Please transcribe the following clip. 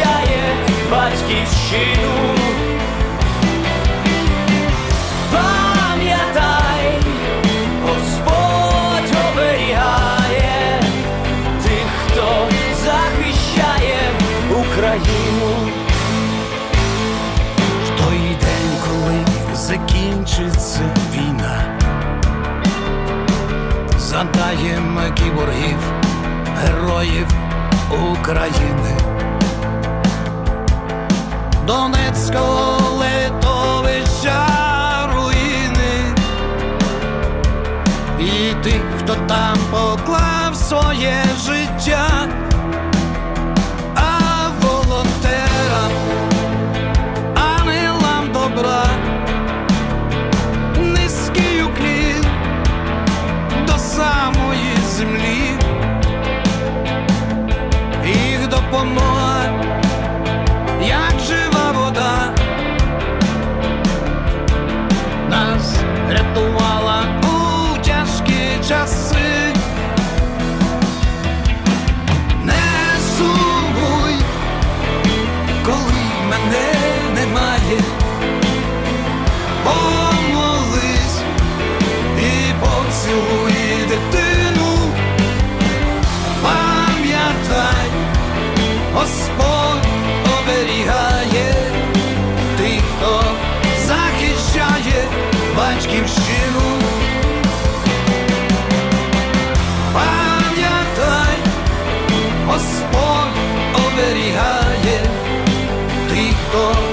Захищає батьківщину. Пам'ятай, Господь оберігає тих, хто захищає Україну. В той день, коли закінчиться війна, задаємо кіборгів, героїв України, Донецького литовища руїни, і тих, хто там поклав своє життя. немає, помолись і поцілуй дитину, пам'ятай, Господь оберігає тих, хто захищає батьківщину. Пам'ятай, Господь оберігає. тих, Rico